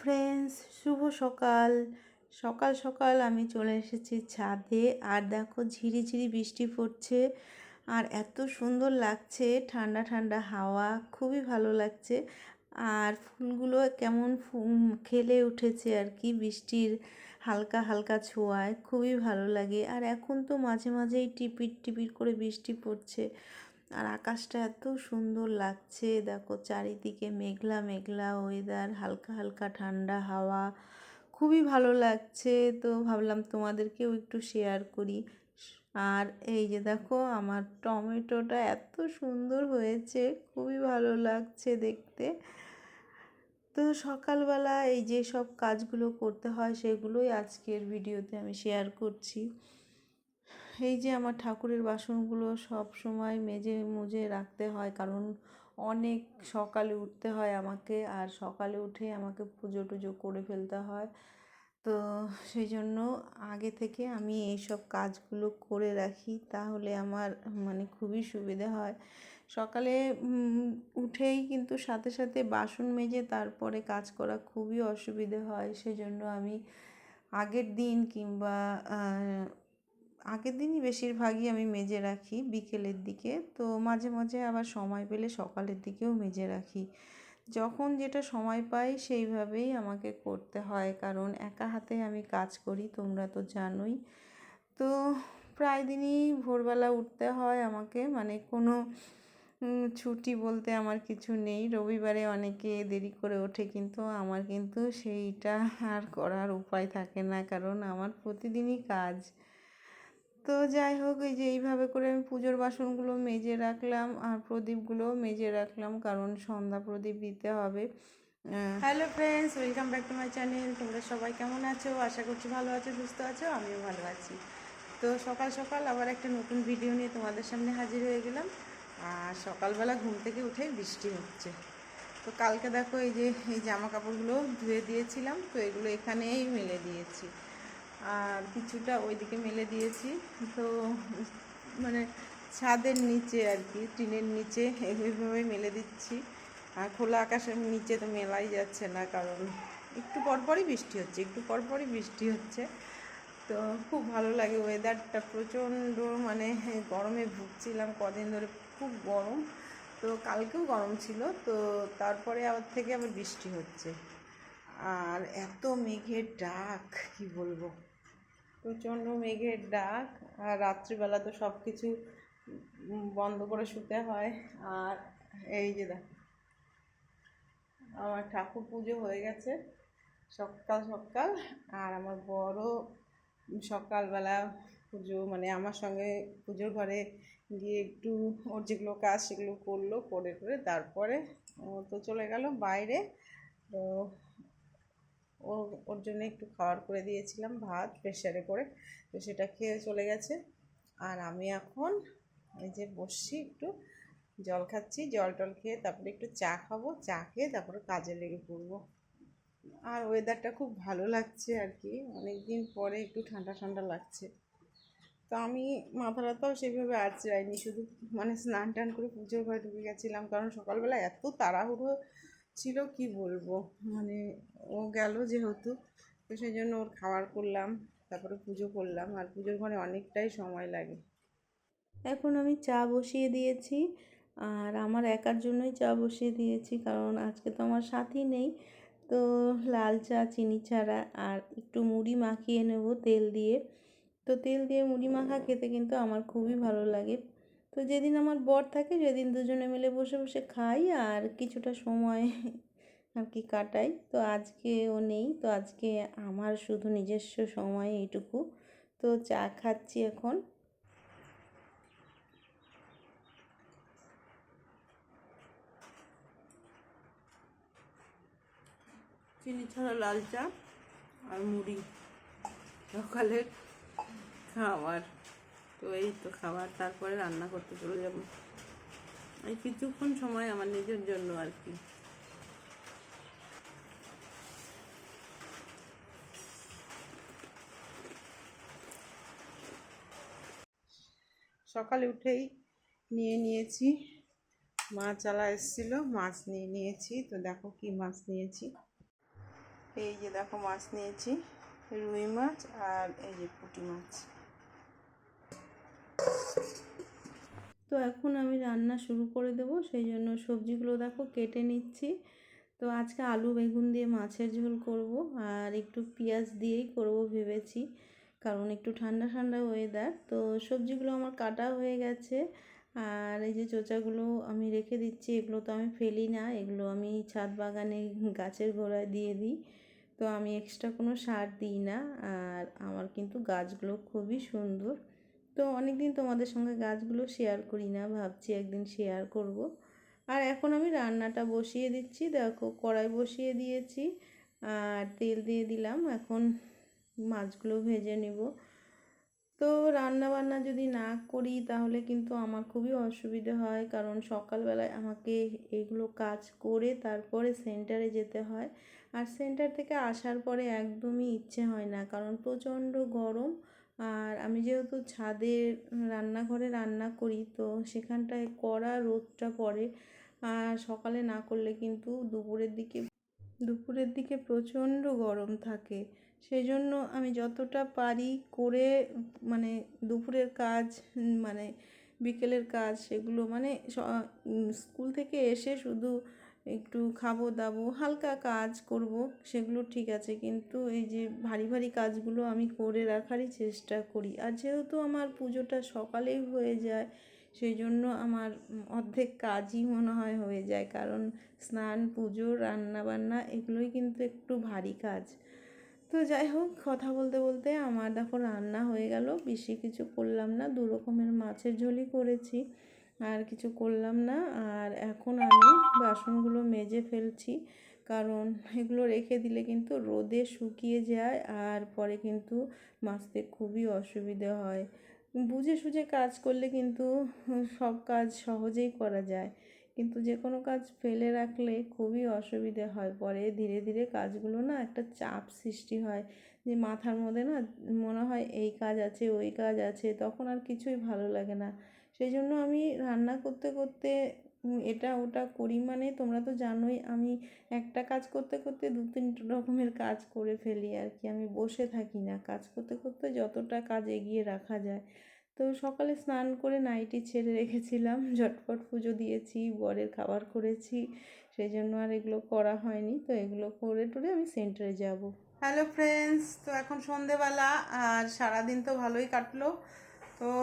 Friends শুভ সকাল। সকাল সকাল আমি চলে এসেছি ছাদে। আর দেখো ঝিরিঝিরি বৃষ্টি পড়ছে। আর এত সুন্দর লাগছে, ঠান্ডা ঠান্ডা হাওয়া, খুবই ভালো লাগছে। আর ফুলগুলো কেমন খেলে উঠেছে আর কি, বৃষ্টির হালকা হালকা ছোঁয়ায়, খুবই ভালো লাগে। আর এখন তো মাঝে মাঝেই টিপির টিপির করে বৃষ্টি পড়ছে। আর আকাশটা এত সুন্দর লাগছে। দেখো চারিদিকে মেঘলা মেঘলা ওয়েদার হালকা হালকা ঠান্ডা হাওয়া। খুবই ভালো লাগছে। তো ভাবলাম তোমাদেরকেও একটু শেয়ার করি। আর এই যে দেখো আমার টমেটোটা এত সুন্দর হয়েছে। খুবই ভালো লাগছে দেখতে। তো সকালবেলা এই যে সব কাজগুলো করতে হয় সেগুলোই আজকের ভিডিওতে আমি শেয়ার করছি। এই যে আমার ঠাকুরের বাসনগুলো সব সময় মেজে মুজে রাখতে হয়, কারণ অনেক সকালে উঠতে হয় আমাকে, আর সকালে উঠে আমাকে পুজো টুজো করে ফেলতে হয়। তো সেই জন্য আগে থেকে আমি এই সব কাজগুলো করে রাখি, তাহলে আমার মানে খুবই সুবিধা হয়। সকালে উঠেই কিন্তু সাথে সাথে বাসন মেজে তারপরে কাজ করা খুবই অসুবিধে হয়। সেজন্য আমি আগের দিন কিংবা আগের দিনই বেশিরভাগই আমি মেজে রাখি বিকেলের দিকে। তো মাঝে মাঝে আবার সময় পেলে সকালের দিকেও মেজে রাখি। যখন যেটা সময় পাই সেইভাবেই আমাকে করতে হয়, কারণ একা হাতে আমি কাজ করি, তোমরা তো জানোই। তো প্রায় দিনই ভোরবেলা উঠতে হয় আমাকে মানে কোনো ছুটি বলতে আমার কিছু নেই। রবিবারে অনেকে দেরি করে ওঠে, কিন্তু আমার কিন্তু সেইটা আর করার উপায় থাকে না, কারণ আমার প্রতিদিনই কাজ। তো যাই হোক, এই যে এইভাবে করে আমি পুজোর বাসনগুলো মেজে রাখলাম আর প্রদীপগুলোও মেজে রাখলাম, কারণ সন্ধ্যা প্রদীপ দিতে হবে। Hello friends welcome back to my channel তোমরা সবাই কেমন আছো? আশা করছি ভালো আছো, সুস্থ আছো, আমিও ভালো আছি। তো সকাল সকাল আবার একটা নতুন ভিডিও নিয়ে তোমাদের সামনে হাজির হয়ে গেলাম। আর সকালবেলা ঘুম থেকে উঠেই বৃষ্টি হচ্ছে। তো কালকে দেখো এই যে, এই জামা কাপড়গুলো ধুয়ে দিয়েছিলাম, তো এগুলো এখানেই মেলে দিয়েছি। আর কিছুটা ওইদিকে মেলে দিয়েছি। তো মানে ছাদের নিচে আর কি, টিনের নিচে এইভাবে মেলে দিচ্ছি। আর খোলা আকাশের নিচে তো মেলাই যাচ্ছে না, কারণ একটু পরপরই বৃষ্টি হচ্ছে, একটু পরপরই বৃষ্টি হচ্ছে। তো খুব ভালো লাগে ওয়েদারটা প্রচণ্ড মানে গরমে ভুগছিলাম কদিন ধরে, খুব গরম। তো কালকেও গরম ছিল, তো তারপরে আবার থেকে আবার বৃষ্টি হচ্ছে। আর এত মেঘের ডাক, কি বলব? প্রচণ্ড মেঘের ডাক, আর রাত্রিবেলা তো সব কিছু বন্ধ করে শুতে হয়। আর এই যে দেখ, আমার ঠাকুর পুজো হয়ে গেছে সকাল সকাল, আর আমার বড় সকালবেলা পুজো মানে আমার সঙ্গে পুজোর ঘরে গিয়ে একটু ওর যেগুলো কাজ সেগুলো করল, করে করে তারপরে ও তো চলে গেল বাইরে। তো ও ওর জন্য একটু খাবার করে দিয়েছিলাম, ভাত প্রেশারে করে। তো সেটা খেয়ে চলে গেছে। আর আমি এখন এই যে বসছি, একটু জল খাচ্ছি, জল টল খেয়ে তারপরে একটু চা খাব, চা খেয়ে তারপরে কাজে লেগে পড়ব। আর ওয়েদারটা খুব ভালো লাগছে আর কি। অনেক দিন পরে একটু ঠান্ডা ঠান্ডা লাগছে। তো আমি মাথা ব্যথাও সেইভাবে আর চাইনি শুধু মানে স্নান টান করে পুজোর ঘরে ঢুকে গেছিলাম, কারণ সকালবেলা এত তাড়াহুড়ো ছিল, কি বলব? মানে ও গেল যেহেতু, তো সেই জন্য ওর খাবার করলাম, তারপরে পুজো করলাম, আর পুজোর ঘরে অনেকটাই সময় লাগে। এখন আমি চা বসিয়ে দিয়েছি, আর আমার একার জন্যই চা বসিয়ে দিয়েছি, কারণ আজকে তো আমার সাথী নেই। তো লাল চা, চিনি ছাড়া, আর একটু মুড়ি মাখিয়ে নেব তেল দিয়ে। তো তেল দিয়ে মুড়ি মাখা খেতে কিন্তু আমার খুবই ভালো লাগে। তো যেদিন আমার বর থাকে সেদিন দুজনে মিলে বসে বসে খাই আর কিছুটা সময় আর কি কাটাই। তো আজকে ও নেই, তো আজকে আমার শুধু নিজস্ব সময় এইটুকু। তো চা খাচ্ছি এখন। চিনি ছাড়া লাল চা আর মুড়ি। সকালের খাবার তো এই তো খাবার, তারপরে রান্না করতে চলে যাব। এই কিছুক্ষণ সময় আমার নিজের জন্য আর কি। সকালে উঠেই নিয়ে নিয়েছি। মাছ আলা এসেছিল, মাছ নিয়ে নিয়েছি। তো দেখো কি মাছ নিয়েছি। এই যে দেখো মাছ নিয়েছি, রুই মাছ আর এই যে পুঁটি মাছ। তো এখন আমি রান্না শুরু করে দেব, সেই জন্য সবজিগুলো দেখো কেটে নিচ্ছি। তো আজকে আলু বেগুন দিয়ে মাছের ঝোল করব আর একটু পেঁয়াজ দিয়েই করব ভেবেছি, কারণ একটু ঠান্ডা ঠান্ডা ওয়েদার তো সবজিগুলো আমার কাটা হয়ে গেছে আর এই যে চোচাগুলো আমি রেখে দিচ্ছি, এগুলো তো আমি ফেলি না, এগুলো আমি ছাদ বাগানে গাছের গোড়ায় দিয়ে দিই। তো আমি এক্সট্রা কোনো সার দিই না, আর আমার কিন্তু গাছগুলো খুবই সুন্দর। তো অনেক দিন তোমাদের সঙ্গে গাছগুলো শেয়ার করি না, ভাবছি একদিন শেয়ার করব। আর এখন আমি রান্নাটা বসিয়ে দিচ্ছি, দেখো কড়াই বসিয়ে দিয়েছি আর তেল দিয়ে দিলাম, এখন মাছগুলো ভেজে নেব। তো রান্না বান্না যদি না করি তাহলে কিন্তু আমার খুবই অসুবিধে হয়, কারণ সকালবেলায় আমাকে এগুলো কাজ করে তারপরে সেন্টারে যেতে হয়। আর সেন্টার থেকে আসার পরে একদমই ইচ্ছে হয় না, কারণ প্রচণ্ড গরম আর আমি যেহেতু ছাদে রান্নাঘরে রান্না করি, তো সেখানটায় কড়া রোদটা পড়ে। আর সকালে না করলে কিন্তু দুপুরের দিকে দুপুরের দিকে প্রচণ্ড গরম থাকে। সেই জন্য আমি যতটা পারি করে মানে দুপুরের কাজ মানে বিকেলের কাজ সেগুলো মানে স্কুল থেকে এসে শুধু একটু খাব দাবো, হালকা কাজ করব, সেগুলো ঠিক আছে। কিন্তু এই যে ভারী ভারী কাজগুলো আমি করে রাখারই চেষ্টা করি। আর যেহেতু আমার পুজোটা সকালেই হয়ে যায় সেই জন্য আমার অর্ধেক কাজই মনে হয় হয়ে যায়। কারণ স্নান, পুজো রান্না বান্না এগুলোই কিন্তু একটু ভারী কাজ। তো যাই হোক, কথা বলতে বলতে আমার দেখো রান্না হয়ে গেল, বেশি কিছু করলাম না। দু রকমের মাছের ঝোলই করেছি। আর কিছু করলাম না। আর এখন আমি বাসনগুলো মেজে ফেলছি। কারণ এগুলো রেখে দিলে কিন্তু রোদে শুকিয়ে যায় আর পরে কিন্তু মাজতে খুবই অসুবিধে হয়। বুঝে সুঝে কাজ করলে কিন্তু সব কাজ সহজেই করা যায়। কিন্তু যে কোনো কাজ ফেলে রাখলে খুবই অসুবিধে হয়। পরে ধীরে ধীরে কাজগুলো না একটা চাপ সৃষ্টি হয়। যে মাথার মধ্যে না মনে হয় এই কাজ আছে, ওই কাজ আছে, তখন আর কিছুই ভালো লাগে না। সেই জন্য আমি রান্না করতে করতে এটা, ওটা করি মানে তোমরা তো জানোই আমি একটা কাজ করতে করতে দু, তিন রকমের কাজ করে ফেলি আর কি। আমি বসে থাকি না। কাজ করতে করতে যতটা কাজ এগিয়ে রাখা যায়। তো সকালে স্নান করে নাইটি ছেড়ে রেখেছিলাম, ঝটপট পুজো দিয়েছি, বরের খাবার করেছি সেই জন্য আর এগুলো করা হয়নি। তো এগুলো করে টরে আমি সেন্টারে যাব। হ্যালো ফ্রেন্ডস তো এখন সন্ধেবেলা আর সারাদিন তো ভালোই কাটলো। তো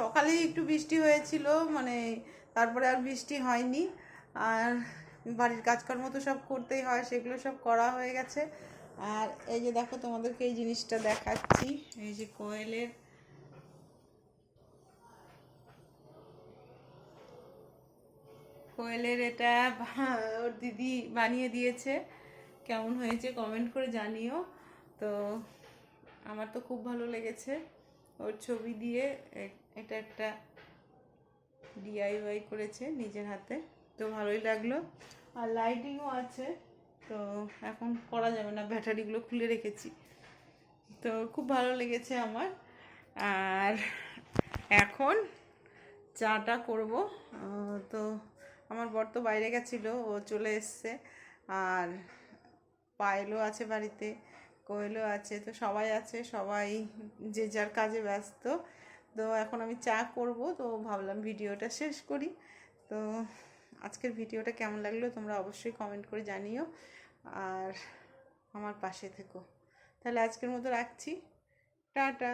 সকালেই একটু বৃষ্টি হয়েছিল মানে তারপরে আর বৃষ্টি হয়নি। আর বাড়ির কাজকর্ম তো সব করতেই হয়, সেগুলো সব করা হয়ে গেছে। আর এই যে দেখো তোমাদেরকে এই জিনিসটা দেখাচ্ছি, এই যে কোয়েলের কোয়েলের এটা ওর দিদি বানিয়ে দিয়েছে। কেমন হয়েছে কমেন্ট করে জানিও। তো আমার তো খুব ভালো লেগেছে। ওর ছবি দিয়ে এটা একটা ডিআইওয়াই করেছে নিজের হাতে। তো ভালোই লাগল। আর লাইটিংও আছে। তো এখন করা যাবে না, ব্যাটারিগুলো খুলে রেখেছি। তো খুব ভালো লেগেছে আমার। আর এখন চাটা করব। তো আমার বর তো বাইরে গেছিল, ও চলে এসছে। আর পায়েলও আছে বাড়িতে। কোয়েলও আছে, তো সবাই আছে, সবাই যে যার কাজে ব্যস্ত। তো এখন আমি চা করব, তো ভাবলাম ভিডিওটা শেষ করি। তো আজকের ভিডিওটা কেমন লাগল তোমরা অবশ্যই কমেন্ট করে জানিও। আর আমার পাশে থেকো। তাহলে আজকের মতো রাখছি। টাটা।